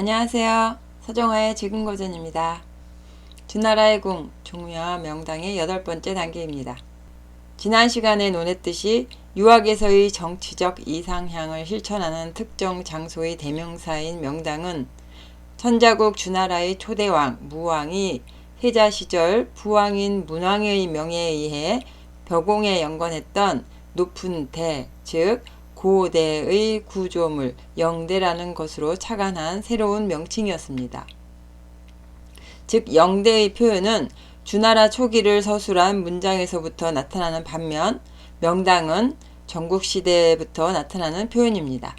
안녕하세요. 서정화의 지금고전입니다. 주나라의 궁, 종묘와 명당의 여덟 번째 단계입니다. 지난 시간에 논했듯이 유학에서의 정치적 이상향을 실천하는 특정 장소의 대명사인 명당은 천자국 주나라의 초대왕 무왕이 세자 시절 부왕인 문왕의 명예에 의해 벽공에 연건했던 높은 대, 즉 고대의 구조물 영대라는 것으로 착안한 새로운 명칭이었습니다. 즉 영대의 표현은 주나라 초기를 서술한 문장에서부터 나타나는 반면 명당은 전국시대부터 나타나는 표현입니다.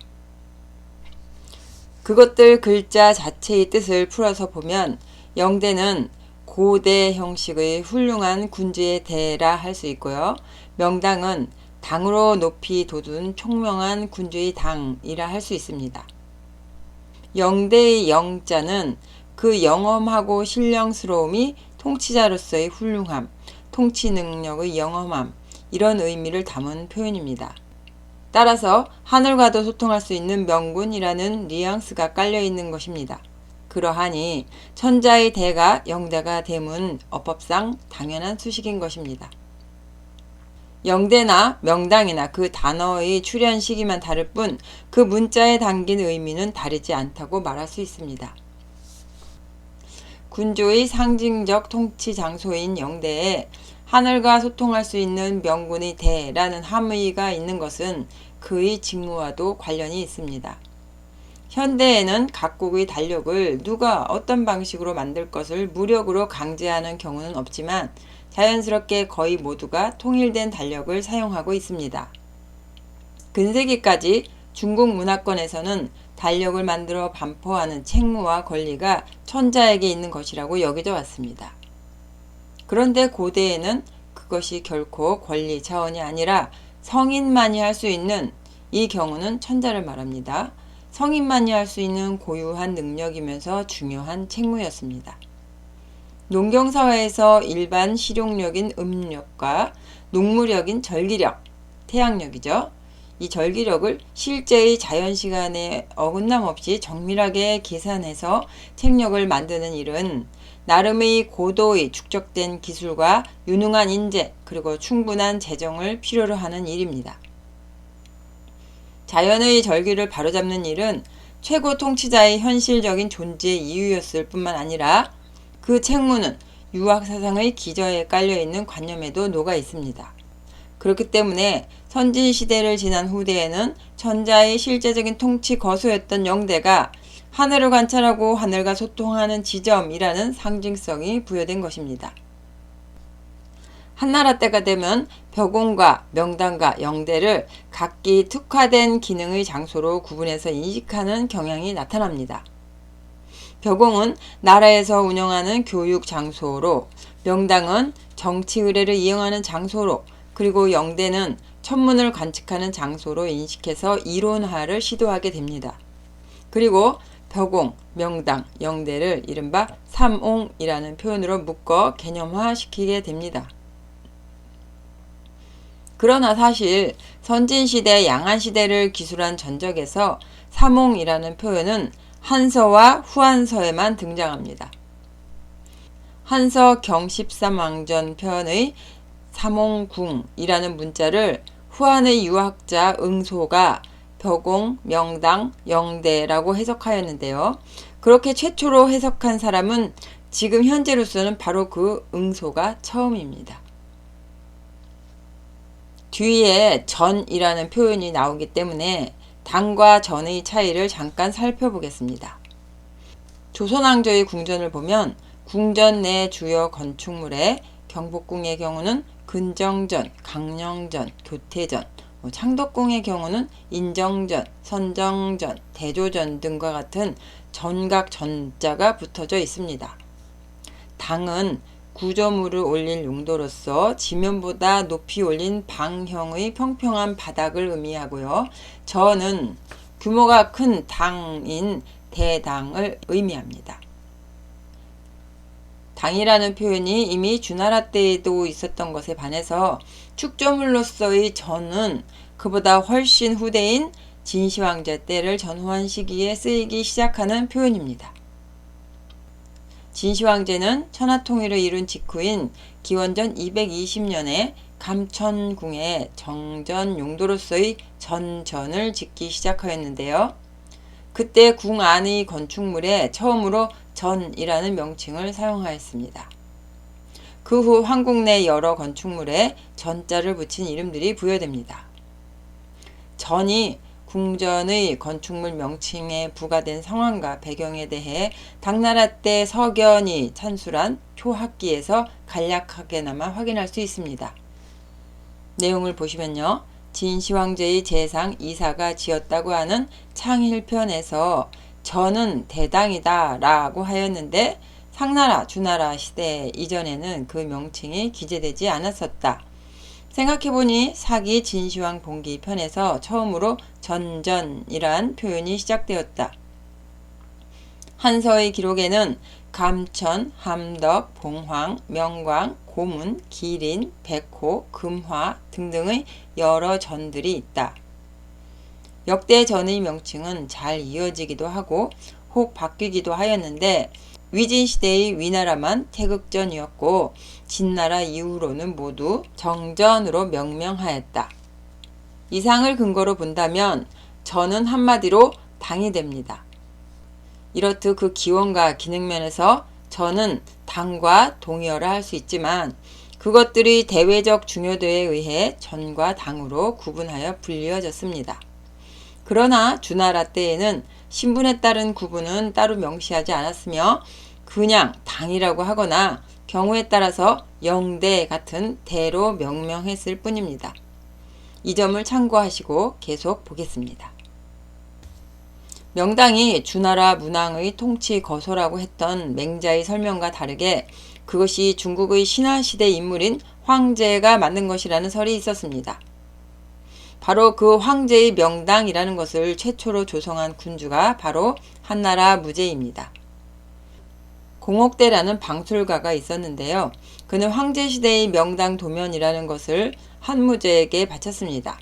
그것들 글자 자체의 뜻을 풀어서 보면 영대는 고대 형식의 훌륭한 군주의 대라 할 수 있고요. 명당은 당으로 높이 돋은 총명한 군주의 당이라 할 수 있습니다. 영대의 영자는 그 영험하고 신령스러움이 통치자로서의 훌륭함, 통치 능력의 영험함, 이런 의미를 담은 표현입니다. 따라서 하늘과도 소통할 수 있는 명군이라는 뉘앙스가 깔려 있는 것입니다. 그러하니 천자의 대가 영대가 됨은 어법상 당연한 수식인 것입니다. 영대나 명당이나 그 단어의 출현 시기만 다를 뿐 그 문자에 담긴 의미는 다르지 않다고 말할 수 있습니다. 군주의 상징적 통치 장소인 영대에 하늘과 소통할 수 있는 명군의 대라는 함의가 있는 것은 그의 직무와도 관련이 있습니다. 현대에는 각국의 달력을 누가 어떤 방식으로 만들 것을 무력으로 강제하는 경우는 없지만 자연스럽게 거의 모두가 통일된 달력을 사용하고 있습니다. 근세기까지 중국 문화권에서는 달력을 만들어 반포하는 책무와 권리가 천자에게 있는 것이라고 여겨져 왔습니다. 그런데 고대에는 그것이 결코 권리 차원이 아니라 성인만이 할 수 있는 이 경우는 천자를 말합니다. 성인만이 할 수 있는 고유한 능력이면서 중요한 책무였습니다. 농경사회에서 일반 실용력인 음력과 농무력인 절기력, 태양력이죠. 이 절기력을 실제의 자연 시간에 어긋남 없이 정밀하게 계산해서 책력을 만드는 일은 나름의 고도의 축적된 기술과 유능한 인재 그리고 충분한 재정을 필요로 하는 일입니다. 자연의 절기를 바로잡는 일은 최고 통치자의 현실적인 존재 이유였을 뿐만 아니라 그 책무는 유학 사상의 기저에 깔려 있는 관념에도 녹아 있습니다. 그렇기 때문에 선진 시대를 지난 후대에는 천자의 실제적인 통치 거수였던 영대가 하늘을 관찰하고 하늘과 소통하는 지점이라는 상징성이 부여된 것입니다. 한나라 때가 되면 벽공과 명당과 영대를 각기 특화된 기능의 장소로 구분해서 인식하는 경향이 나타납니다. 벽공은 나라에서 운영하는 교육 장소로, 명당은 정치 의례를 이용하는 장소로, 그리고 영대는 천문을 관측하는 장소로 인식해서 이론화를 시도하게 됩니다. 그리고 벽공, 명당, 영대를 이른바 삼옹이라는 표현으로 묶어 개념화시키게 됩니다. 그러나 사실 선진시대, 양안시대를 기술한 전적에서 삼옹이라는 표현은 한서와 후한서에만 등장합니다. 한서 경십삼왕전 편의 삼옹궁이라는 문자를 후한의 유학자 응소가 벽공, 명당, 영대라고 해석하였는데요. 그렇게 최초로 해석한 사람은 지금 현재로서는 바로 그 응소가 처음입니다. 뒤에 전이라는 표현이 나오기 때문에 당과 전의 차이를 잠깐 살펴보겠습니다. 조선왕조의 궁전을 보면 궁전 내 주요 건축물에 경복궁의 경우는 근정전, 강령전, 교태전, 뭐 창덕궁의 경우는 인정전, 선정전, 대조전 등과 같은 전각 전자가 붙어져 있습니다. 당은 구조물을 올릴 용도로서 지면보다 높이 올린 방형의 평평한 바닥을 의미하고요. 저는 규모가 큰 당인 대당을 의미합니다. 당이라는 표현이 이미 주나라 때에도 있었던 것에 반해서 축조물로서의 전은 그보다 훨씬 후대인 진시황제 때를 전후한 시기에 쓰이기 시작하는 표현입니다. 진시황제는 천하통일을 이룬 직후인 기원전 220년에 감천궁에 정전 용도로서의 전전을 짓기 시작하였는데요. 그때 궁 안의 건축물에 처음으로 전이라는 명칭을 사용하였습니다. 그 후 황궁 내 여러 건축물에 전자를 붙인 이름들이 부여됩니다. 전이 궁전의 건축물 명칭에 부과된 상황과 배경에 대해 당나라 때 석연이 찬술한 초학기에서 간략하게나마 확인할 수 있습니다. 내용을 보시면요. 진시황제의 재상 이사가 지었다고 하는 창일편에서 저는 대당이다 라고 하였는데 상나라, 주나라 시대 이전에는 그 명칭이 기재되지 않았었다. 생각해보니 사기 진시황 봉기 편에서 처음으로 전전이란 표현이 시작되었다. 한서의 기록에는 감천, 함덕, 봉황, 명광, 고문, 기린, 백호, 금화 등등의 여러 전들이 있다. 역대 전의 명칭은 잘 이어지기도 하고 혹 바뀌기도 하였는데 위진 시대의 위나라만 태극전이었고 진나라 이후로는 모두 정전으로 명명하였다. 이상을 근거로 본다면 전은 한마디로 당이 됩니다. 이렇듯 그 기원과 기능면에서 저는 당과 동의어를 할 수 있지만 그것들이 대외적 중요도에 의해 전과 당으로 구분하여 불리어졌습니다. 그러나 주나라 때에는 신분에 따른 구분은 따로 명시하지 않았으며 그냥 당이라고 하거나 경우에 따라서 영대 같은 대로 명명했을 뿐입니다. 이 점을 참고하시고 계속 보겠습니다. 명당이 주나라 문왕의 통치 거소라고 했던 맹자의 설명과 다르게 그것이 중국의 신화시대 인물인 황제가 만든 것이라는 설이 있었습니다. 바로 그 황제의 명당이라는 것을 최초로 조성한 군주가 바로 한나라 무제입니다. 공옥대라는 방술가가 있었는데요. 그는 황제시대의 명당 도면이라는 것을 한무제에게 바쳤습니다.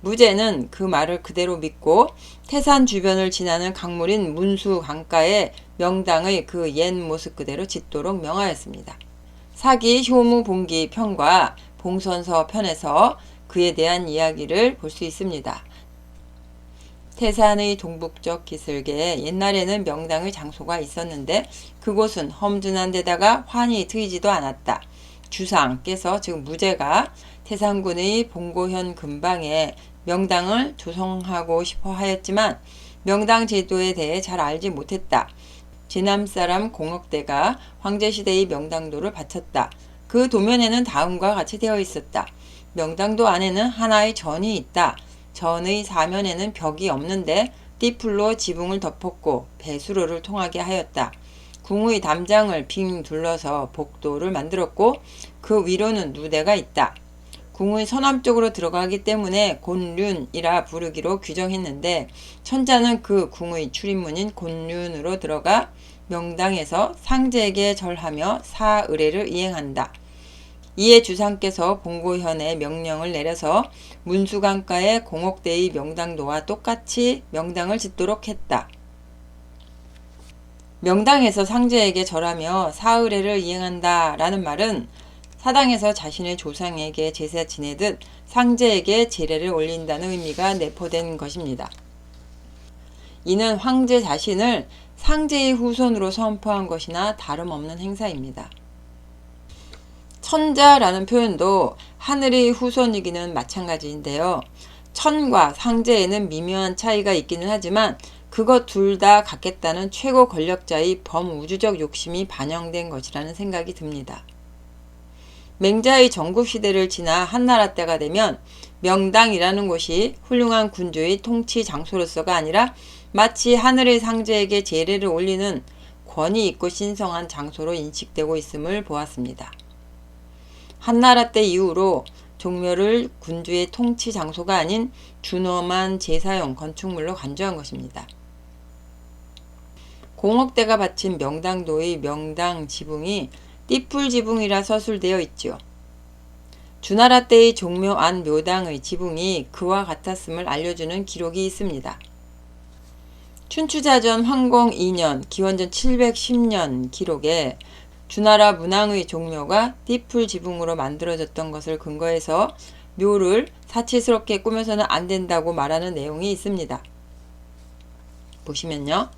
무제는 그 말을 그대로 믿고 태산 주변을 지나는 강물인 문수 강가에 명당의 그 옛 모습 그대로 짓도록 명하였습니다. 사기 효무 봉기 편과 봉선서 편에서 그에 대한 이야기를 볼 수 있습니다. 태산의 동북쪽 기슭에 옛날에는 명당의 장소가 있었는데 그곳은 험준한 데다가 환히 트이지도 않았다. 주상께서 즉 무제가 태산군의 봉고현 근방에 명당을 조성하고 싶어 하였지만 명당 제도에 대해 잘 알지 못했다. 제남 사람 공업대가 황제 시대의 명당도를 바쳤다. 그 도면에는 다음과 같이 되어 있었다. 명당도 안에는 하나의 전이 있다. 전의 사면에는 벽이 없는데 띠풀로 지붕을 덮었고 배수로를 통하게 하였다. 궁의 담장을 빙 둘러서 복도를 만들었고 그 위로는 누대가 있다. 궁의 서남쪽으로 들어가기 때문에 곤륜이라 부르기로 규정했는데 천자는 그 궁의 출입문인 곤륜으로 들어가 명당에서 상제에게 절하며 사의례를 이행한다. 이에 주상께서 봉고현에 명령을 내려서 문수강가의 공옥대의 명당도와 똑같이 명당을 짓도록 했다. 명당에서 상제에게 절하며 사의례를 이행한다 라는 말은 사당에서 자신의 조상에게 제사 지내듯 상제에게 제례를 올린다는 의미가 내포된 것입니다. 이는 황제 자신을 상제의 후손으로 선포한 것이나 다름없는 행사입니다. 천자라는 표현도 하늘의 후손이기는 마찬가지인데요. 천과 상제에는 미묘한 차이가 있기는 하지만 그것 둘 다 갖겠다는 최고 권력자의 범우주적 욕심이 반영된 것이라는 생각이 듭니다. 맹자의 전국시대를 지나 한나라 때가 되면 명당이라는 곳이 훌륭한 군주의 통치 장소로서가 아니라 마치 하늘의 상제에게 제례를 올리는 권위 있고 신성한 장소로 인식되고 있음을 보았습니다. 한나라 때 이후로 종묘를 군주의 통치 장소가 아닌 준엄한 제사용 건축물로 간주한 것입니다. 공업대가 바친 명당도의 명당 지붕이 띠풀 지붕이라 서술되어 있지요. 주나라 때의 종묘 안 묘당의 지붕이 그와 같았음을 알려주는 기록이 있습니다. 춘추자전 황공 2년 기원전 710년 기록에 주나라 문왕의 종묘가 띠풀 지붕으로 만들어졌던 것을 근거해서 묘를 사치스럽게 꾸며서는 안 된다고 말하는 내용이 있습니다. 보시면요.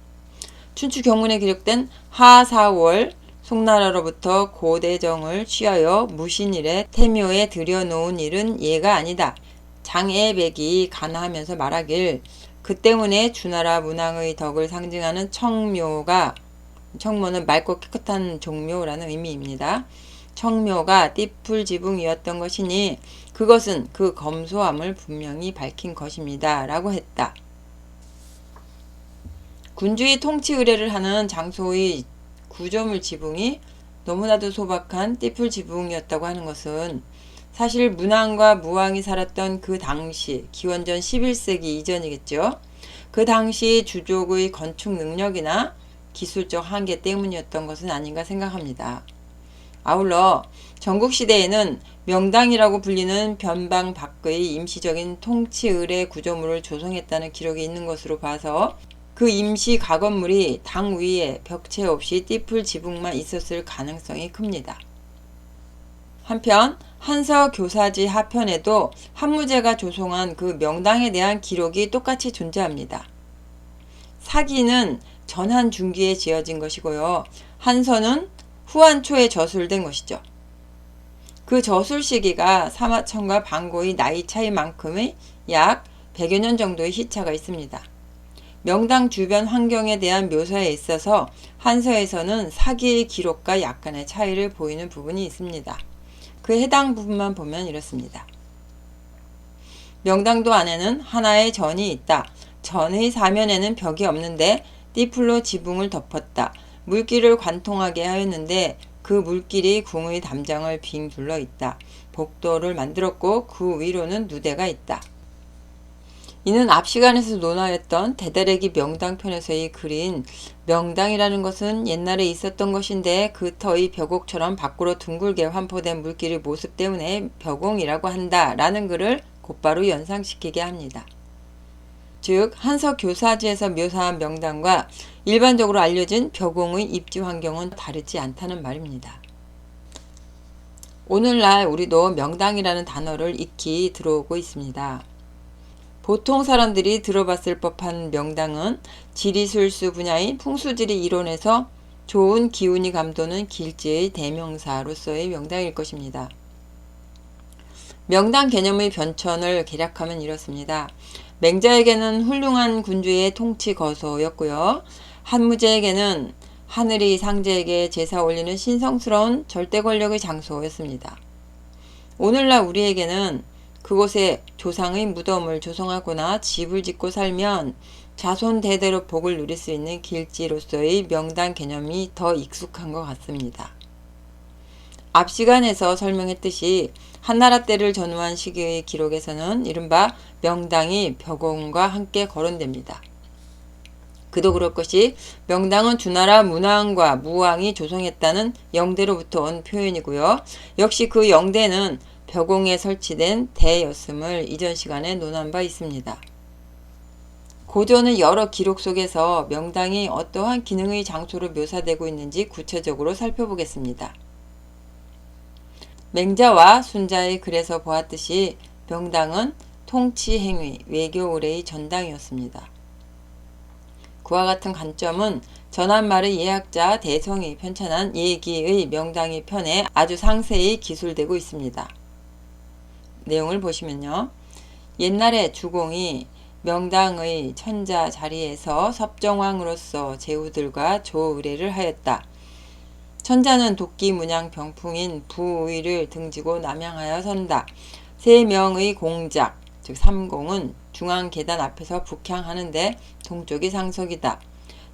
춘추 경문에 기록된 하사월 송나라로부터 고대정을 취하여 무신일에 태묘에 들여놓은 일은 예가 아니다. 장애백이 가나하면서 말하길 그 때문에 주나라 문왕의 덕을 상징하는 청묘가 청모는 맑고 깨끗한 종묘라는 의미입니다. 청묘가 띠풀 지붕이었던 것이니 그것은 그 검소함을 분명히 밝힌 것입니다. 라고 했다. 군주의 통치 의뢰를 하는 장소의 구조물 지붕이 너무나도 소박한 띠풀 지붕이었다고 하는 것은 사실 문왕과 무왕이 살았던 그 당시 기원전 11세기 이전이겠죠. 그 당시 주족의 건축 능력이나 기술적 한계 때문이었던 것은 아닌가 생각합니다. 아울러 전국시대에는 명당이라고 불리는 변방 밖의 임시적인 통치 의뢰 구조물을 조성했다는 기록이 있는 것으로 봐서 그 임시 가건물이 당 위에 벽체 없이 띠풀 지붕만 있었을 가능성이 큽니다. 한편 한서 교사지 하편에도 한무제가 조성한 그 명당에 대한 기록이 똑같이 존재합니다. 사기는 전한 중기에 지어진 것이고요. 한서는 후한 초에 저술된 것이죠. 그 저술 시기가 사마천과 방고의 나이 차이만큼의 약 100여 년 정도의 시차가 있습니다. 명당 주변 환경에 대한 묘사에 있어서 한서에서는 사기의 기록과 약간의 차이를 보이는 부분이 있습니다. 그 해당 부분만 보면 이렇습니다. 명당도 안에는 하나의 전이 있다. 전의 사면에는 벽이 없는데 띠풀로 지붕을 덮었다. 물길을 관통하게 하였는데 그 물길이 궁의 담장을 빙 둘러 있다. 복도를 만들었고 그 위로는 누대가 있다. 이는 앞 시간에서 논하였던 대다래기 명당편에서의 글인 명당이라는 것은 옛날에 있었던 것인데 그 터의 벽옥처럼 밖으로 둥글게 환포된 물길의 모습 때문에 벽옹이라고 한다 라는 글을 곧바로 연상시키게 합니다. 즉 한서 교사지에서 묘사한 명당과 일반적으로 알려진 벽옹의 입지 환경은 다르지 않다는 말입니다. 오늘날 우리도 명당이라는 단어를 익히 들어오고 있습니다. 보통 사람들이 들어봤을 법한 명당은 지리술수 분야인 풍수지리 이론에서 좋은 기운이 감도는 길지의 대명사로서의 명당일 것입니다. 명당 개념의 변천을 개략하면 이렇습니다. 맹자에게는 훌륭한 군주의 통치 거소였고요. 한무제에게는 하늘이 상제에게 제사 올리는 신성스러운 절대 권력의 장소였습니다. 오늘날 우리에게는 그곳에 조상의 무덤을 조성하거나 집을 짓고 살면 자손 대대로 복을 누릴 수 있는 길지로서의 명당 개념이 더 익숙한 것 같습니다. 앞 시간에서 설명했듯이 한나라 때를 전후한 시기의 기록에서는 이른바 명당이 벽원과 함께 거론됩니다. 그도 그럴 것이 명당은 주나라 문왕과 무왕이 조성했다는 영대로부터 온 표현이고요. 역시 그 영대는 벽공에 설치된 대였음을 이전 시간에 논한 바 있습니다. 고조는 여러 기록 속에서 명당이 어떠한 기능의 장소로 묘사되고 있는지 구체적으로 살펴보겠습니다. 맹자와 순자의 글에서 보았듯이 명당은 통치 행위, 외교 의뢰의 전당이었습니다. 그와 같은 관점은 전한말의 예학자 대성이 편찬한 예기의 명당의 편에 아주 상세히 기술되고 있습니다. 내용을 보시면요. 옛날에 주공이 명당의 천자 자리에서 섭정왕으로서 제후들과 조의례를 하였다. 천자는 도끼 문양 병풍인 부의를 등지고 남양하여 선다. 세 명의 공작, 즉 삼공은 중앙 계단 앞에서 북향하는데 동쪽이 상석이다.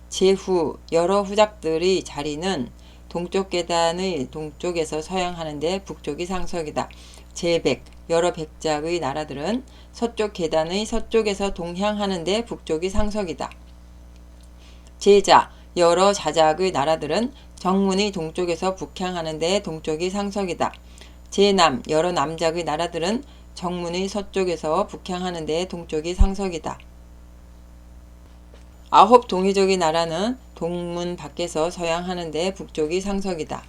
제후 여러 후작들의 자리는 동쪽 계단의 동쪽에서 서양하는데 북쪽이 상석이다. 제백 여러 백작의 나라들은 서쪽 계단의 서쪽에서 동향하는데 북쪽이 상석이다. 제자 여러 자작의 나라들은 정문의 동쪽에서 북향하는데 동쪽이 상석이다. 제남 여러 남작의 나라들은 정문의 서쪽에서 북향하는 데 동쪽이 상석이다. 아홉 동의적의 나라는 동문 밖에서 서양하는 데 북쪽이 상석이다.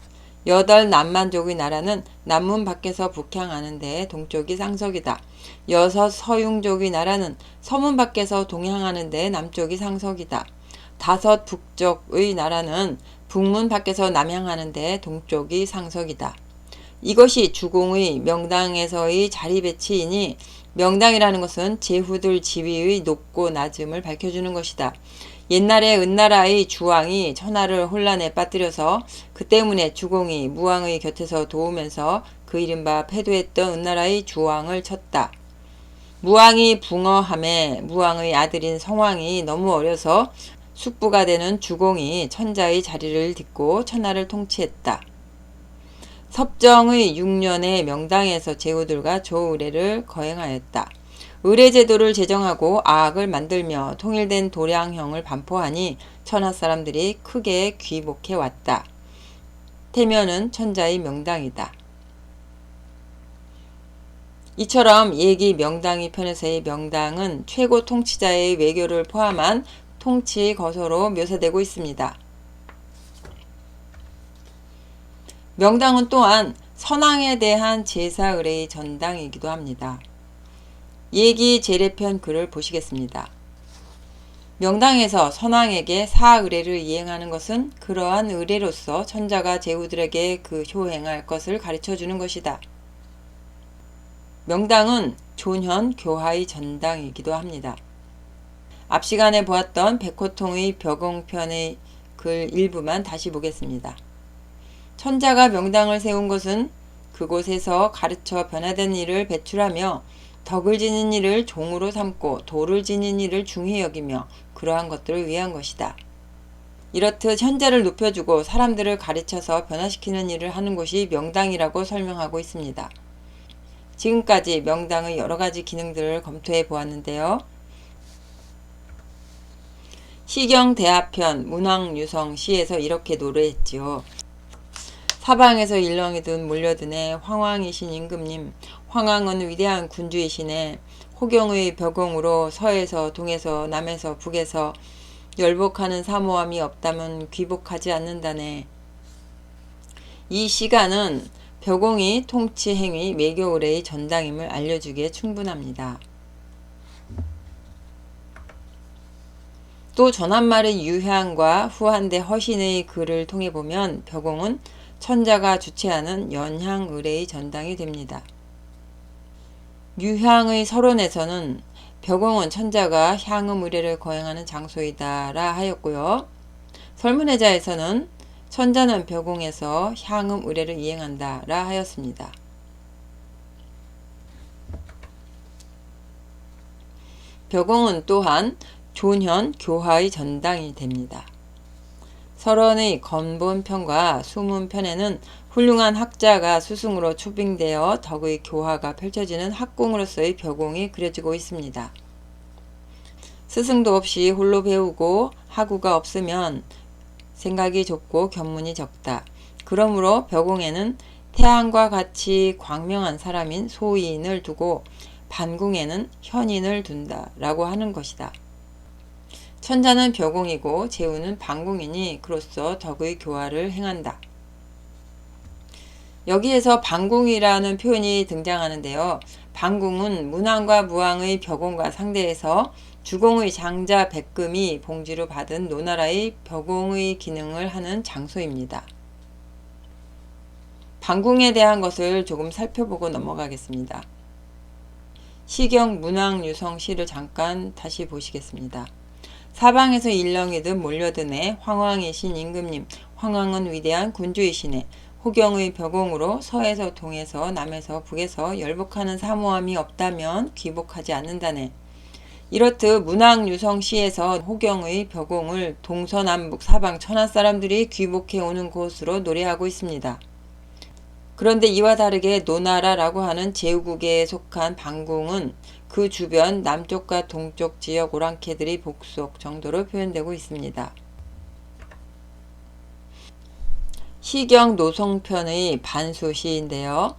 여덟 남만족의 나라는 남문 밖에서 북향하는 데 동쪽이 상석이다. 여섯 서융족의 나라는 서문 밖에서 동향하는 데 남쪽이 상석이다. 다섯 북쪽의 나라는 북문 밖에서 남향하는 데 동쪽이 상석이다. 이것이 주공의 명당에서의 자리 배치이니 명당이라는 것은 제후들 지위의 높고 낮음을 밝혀주는 것이다. 옛날에 은나라의 주왕이 천하를 혼란에 빠뜨려서 그 때문에 주공이 무왕의 곁에서 도우면서 그 이른바 패도했던 은나라의 주왕을 쳤다. 무왕이 붕어함에 무왕의 아들인 성왕이 너무 어려서 숙부가 되는 주공이 천자의 자리를 딛고 천하를 통치했다. 섭정의 6년에 명당에서 제후들과 조의례를 거행하였다. 의례제도를 제정하고 아악을 만들며 통일된 도량형을 반포하니 천하 사람들이 크게 귀복해 왔다. 태면은 천자의 명당이다. 이처럼 얘기 명당이 편에서의 명당은 최고 통치자의 외교를 포함한 통치 거서로 묘사되고 있습니다. 명당은 또한 선왕에 대한 제사 의례의 전당이기도 합니다. 얘기 제례편 글을 보시겠습니다. 명당에서 선왕에게 사의례를 이행하는 것은 그러한 의례로서 천자가 제후들에게 그 효행할 것을 가르쳐 주는 것이다. 명당은 존현 교하의 전당이기도 합니다. 앞 시간에 보았던 백호통의 벽옹편의 글 일부만 다시 보겠습니다. 천자가 명당을 세운 것은 그곳에서 가르쳐 변화된 일을 배출하며 덕을 지닌 일을 종으로 삼고 도를 지닌 일을 중히 여기며 그러한 것들을 위한 것이다. 이렇듯 현재를 높여주고 사람들을 가르쳐서 변화시키는 일을 하는 곳이 명당이라고 설명하고 있습니다. 지금까지 명당의 여러 가지 기능들을 검토해 보았는데요. 시경 대하편 문왕유성 시에서 이렇게 노래했지요. 사방에서 일렁이든 몰려드네 황왕이신 임금님 황왕은 위대한 군주이시네 호경의 벽공으로 서에서 동에서 남에서 북에서 열복하는 사모함이 없다면 귀복하지 않는다네. 이 시간은 벽공이 통치 행위 매교 의례의 전당임을 알려주기에 충분합니다. 또 전한말의 유향과 후한대 허신의 글을 통해 보면 벽공은 천자가 주최하는 연향 의례의 전당이 됩니다. 유향의 서론에서는 벽공은 천자가 향음 의례를 거행하는 장소이다라 하였고요. 설문회자에서는 천자는 벽공에서 향음 의례를 이행한다라 하였습니다. 벽공은 또한 존현 교화의 전당이 됩니다. 설원의 건본편과 수문편에는 훌륭한 학자가 수승으로 초빙되어 덕의 교화가 펼쳐지는 학궁으로서의 벽공이 그려지고 있습니다. 스승도 없이 홀로 배우고 학우가 없으면 생각이 좁고 견문이 적다. 그러므로 벽공에는 태양과 같이 광명한 사람인 소인을 두고 반궁에는 현인을 둔다라고 하는 것이다. 천자는 벼공이고 제우는 방궁이니 그로써 덕의 교화를 행한다. 여기에서 방궁이라는 표현이 등장하는데요. 방궁은 문왕과 무왕의 벼공과 상대해서 주공의 장자 백금이 봉지로 받은 노나라의 벼공의 기능을 하는 장소입니다. 방궁에 대한 것을 조금 살펴보고 넘어가겠습니다. 시경 문왕 유성 시를 잠깐 다시 보시겠습니다. 사방에서 일렁이듯 몰려드네 황왕이신 임금님 황왕은 위대한 군주이시네 호경의 벽공으로 서에서 동에서 남에서 북에서 열복하는 사모함이 없다면 귀복하지 않는다네. 이렇듯 문왕유성시에서 호경의 벽공을 동서남북 사방 천하 사람들이 귀복해 오는 곳으로 노래하고 있습니다. 그런데 이와 다르게 노나라라고 하는 제후국에 속한 방궁은 그 주변 남쪽과 동쪽 지역 오랑캐들이 복속 정도로 표현되고 있습니다. 시경 노성편의 반수시인데요.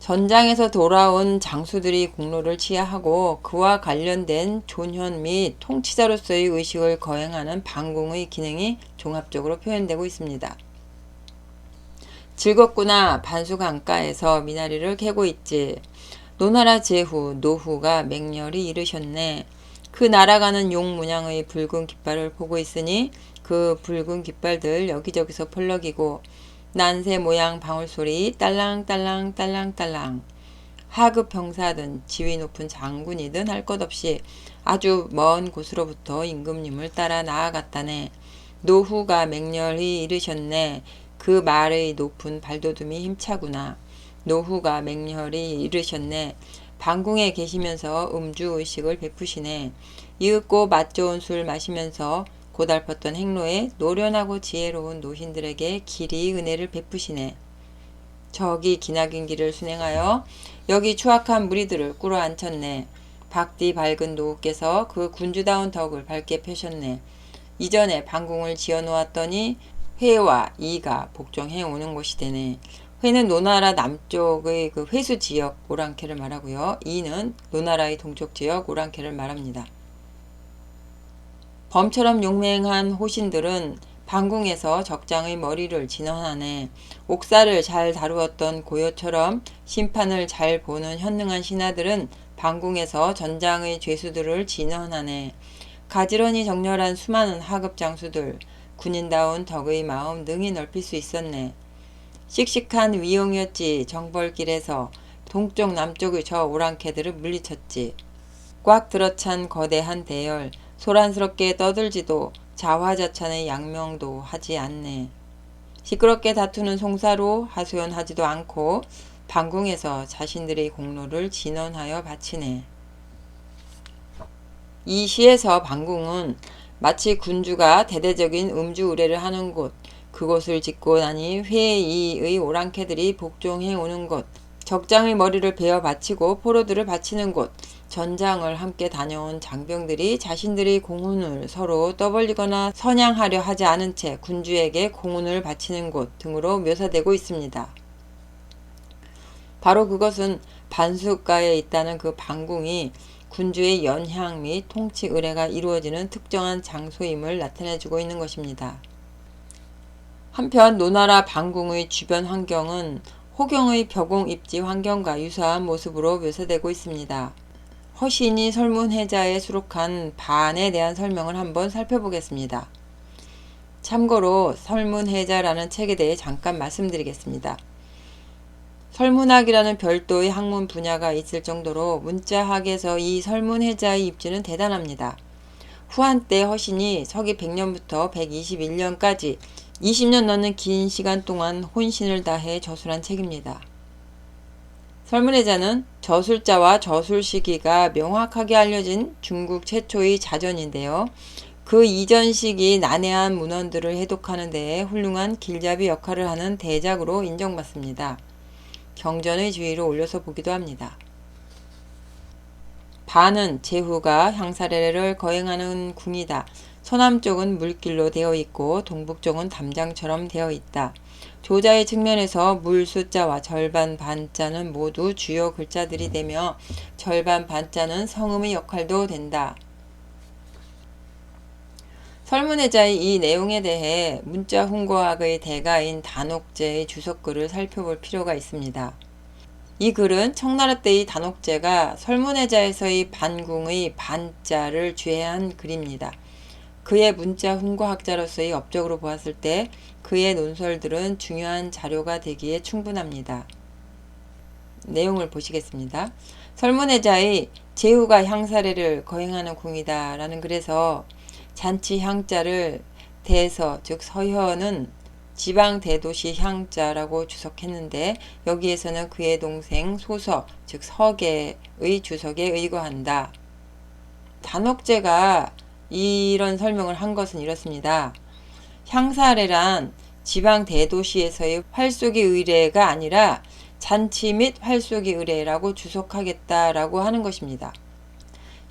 전장에서 돌아온 장수들이 공로를 치하하고 그와 관련된 존현 및 통치자로서의 의식을 거행하는 반궁의 기능이 종합적으로 표현되고 있습니다. 즐겁구나 반수 강가에서 미나리를 캐고 있지. 노나라 제후 노후가 맹렬히 이르셨네. 그 날아가는 용 문양의 붉은 깃발을 보고 있으니 그 붉은 깃발들 여기저기서 펄럭이고 난새 모양 방울소리 딸랑딸랑 딸랑딸랑 하급 병사든 지위 높은 장군이든 할 것 없이 아주 먼 곳으로부터 임금님을 따라 나아갔다네. 노후가 맹렬히 이르셨네. 그 말의 높은 발돋움이 힘차구나. 노후가 맹렬히 이르셨네. 방궁에 계시면서 음주의식을 베푸시네. 이윽고 맛 좋은 술 마시면서 고달팠던 행로에 노련하고 지혜로운 노신들에게 길이 은혜를 베푸시네. 저기 기나긴 길을 순행하여 여기 추악한 무리들을 꿇어 앉혔네. 박디 밝은 노후께서 그 군주다운 덕을 밝게 펴셨네. 이전에 방궁을 지어 놓았더니 회와 이가 복종해 오는 곳이 되네. 회는 노나라 남쪽의 그 회수 지역 오랑캐를 말하고요. 이는 노나라의 동쪽 지역 오랑캐를 말합니다. 범처럼 용맹한 호신들은 방궁에서 적장의 머리를 진언하네. 옥사를 잘 다루었던 고요처럼 심판을 잘 보는 현능한 신하들은 방궁에서 전장의 죄수들을 진언하네. 가지런히 정렬한 수많은 하급 장수들, 군인다운 덕의 마음 능히 넓힐 수 있었네. 씩씩한 위용이었지 정벌길에서 동쪽 남쪽의 저 오랑캐들을 물리쳤지. 꽉 들어찬 거대한 대열, 소란스럽게 떠들지도 자화자찬의 양명도 하지 않네. 시끄럽게 다투는 송사로 하소연하지도 않고 방궁에서 자신들의 공로를 진언하여 바치네. 이 시에서 방궁은 마치 군주가 대대적인 음주 의례를 하는 곳, 그곳을 짓고 나니 회의의 오랑캐들이 복종해 오는 곳, 적장의 머리를 베어 바치고 포로들을 바치는 곳, 전장을 함께 다녀온 장병들이 자신들의 공훈을 서로 떠벌리거나 선양하려 하지 않은 채 군주에게 공훈을 바치는 곳 등으로 묘사되고 있습니다. 바로 그것은 반수가에 있다는 그 방궁이 군주의 연향 및 통치 의례가 이루어지는 특정한 장소임을 나타내주고 있는 것입니다. 한편 노나라 방궁의 주변 환경은 호경의 벼공 입지 환경과 유사한 모습으로 묘사되고 있습니다. 허신이 설문해자에 수록한 반에 대한 설명을 한번 살펴보겠습니다. 참고로 설문해자라는 책에 대해 잠깐 말씀드리겠습니다. 설문학이라는 별도의 학문 분야가 있을 정도로 문자학에서 이 설문해자의 입지는 대단합니다. 후한 때 허신이 서기 100년부터 121년까지 20년 넘는 긴 시간 동안 혼신을 다해 저술한 책입니다. 설문해자는 저술자와 저술 시기가 명확하게 알려진 중국 최초의 자전인데요. 그 이전 시기 난해한 문헌들을 해독하는 데에 훌륭한 길잡이 역할을 하는 대작으로 인정받습니다. 경전의 주위로 올려서 보기도 합니다. 반은 제후가 향사례를 거행하는 궁이다. 서남쪽은 물길로 되어 있고 동북쪽은 담장처럼 되어 있다. 조자의 측면에서 물 숫자와 절반 반자는 모두 주요 글자들이 되며 절반 반자는 성음의 역할도 된다. 설문회자의 이 내용에 대해 문자 훈고학의 대가인 단옥제의 주석글을 살펴볼 필요가 있습니다. 이 글은 청나라 때의 단옥제가 설문회자에서의 반궁의 반자를 주해한 글입니다. 그의 문자 훈고학자로서의 업적으로 보았을 때 그의 논설들은 중요한 자료가 되기에 충분합니다. 내용을 보시겠습니다. 설문해자의 제후가 향사례를 거행하는 궁이다 라는 글에서 잔치 향자를 대서 즉 서현은 지방 대도시 향자라고 주석했는데 여기에서는 그의 동생 소서 즉 서계의 주석에 의거한다. 단옥제가 이런 설명을 한 것은 이렇습니다. 향사례란 지방 대도시에서의 활쏘기 의례가 아니라 잔치 및 활쏘기 의례라고 주석하겠다라고 하는 것입니다.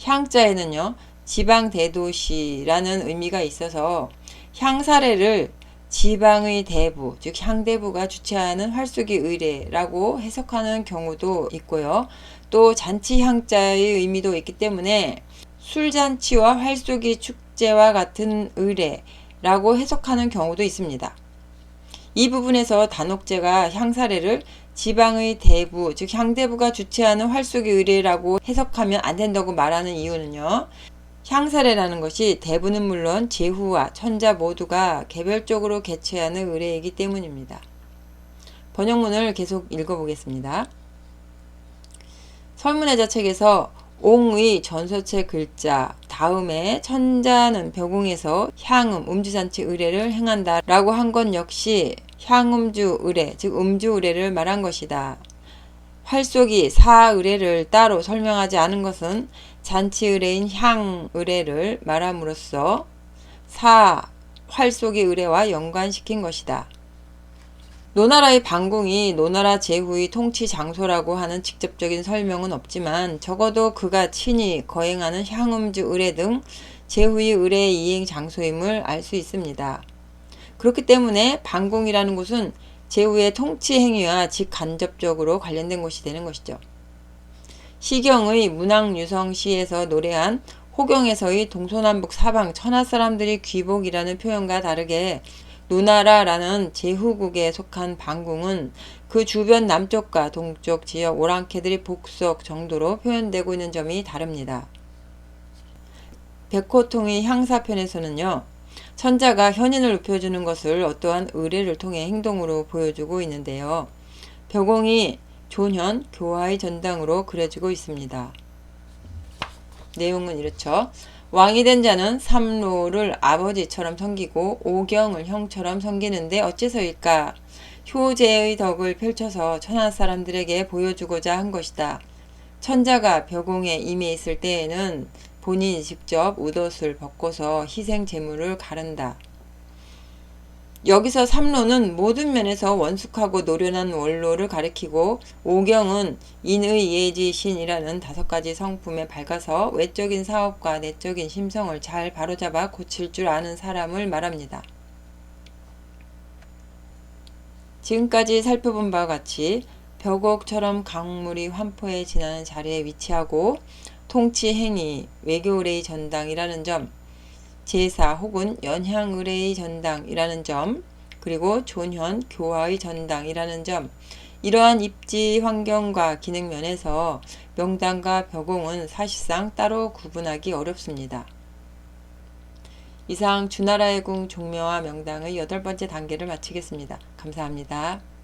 향자에는요, 지방 대도시라는 의미가 있어서 향사례를 지방의 대부, 즉 향대부가 주최하는 활쏘기 의례라고 해석하는 경우도 있고요. 또 잔치 향자의 의미도 있기 때문에 술잔치와 활쏘기 축제와 같은 의례라고 해석하는 경우도 있습니다. 이 부분에서 단옥제가 향사례를 지방의 대부, 즉 향대부가 주최하는 활쏘기 의례라고 해석하면 안 된다고 말하는 이유는요. 향사례라는 것이 대부는 물론 제후와 천자 모두가 개별적으로 개최하는 의례이기 때문입니다. 번역문을 계속 읽어보겠습니다. 설문회자 책에서 옹의 전서체 글자 다음에 천자는 벽옹에서 향음 음주잔치 의례를 행한다 라고 한건 역시 향음주 의례 즉 음주 의례를 말한 것이다. 활쏘기 사 의례를 따로 설명하지 않은 것은 잔치 의례인 향 의례를 말함으로써 사 활쏘기 의례와 연관시킨 것이다. 노나라의 방궁이 노나라 제후의 통치 장소라고 하는 직접적인 설명은 없지만 적어도 그가 친히 거행하는 향음주 의례 등 제후의 의례 이행 장소임을 알 수 있습니다. 그렇기 때문에 방궁이라는 곳은 제후의 통치 행위와 직간접적으로 관련된 곳이 되는 것이죠. 시경의 문학유성시에서 노래한 호경에서의 동서남북 사방 천하 사람들이 귀복이라는 표현과 다르게 노나라라는 제후국에 속한 방궁은 그 주변 남쪽과 동쪽 지역 오랑캐들이 복속 정도로 표현되고 있는 점이 다릅니다. 백호통의 향사편에서는요. 천자가 현인을 높여주는 것을 어떠한 의례를 통해 행동으로 보여주고 있는데요. 벽공이 존현, 교화의 전당으로 그려지고 있습니다. 내용은 이렇죠. 왕이 된 자는 삼로를 아버지처럼 섬기고 오경을 형처럼 섬기는데 어째서일까? 효제의 덕을 펼쳐서 천하 사람들에게 보여주고자 한 것이다. 천자가 벽공에 임해 있을 때에는 본인이 직접 웃옷을 벗고서 희생 제물을 가른다. 여기서 삼로는 모든 면에서 원숙하고 노련한 원로를 가리키고 오경은 인의 예지 신이라는 다섯 가지 성품에 밝아서 외적인 사업과 내적인 심성을 잘 바로잡아 고칠 줄 아는 사람을 말합니다. 지금까지 살펴본 바와 같이 벽옥처럼 강물이 환포에 지나는 자리에 위치하고 통치 행위, 외교의례의 전당이라는 점, 제사 혹은 연향의례의 전당이라는 점, 그리고 존현 교화의 전당이라는 점, 이러한 입지 환경과 기능 면에서 명당과 벽공은 사실상 따로 구분하기 어렵습니다. 이상 주나라의 궁 종묘와 명당의 여덟 번째 단계를 마치겠습니다. 감사합니다.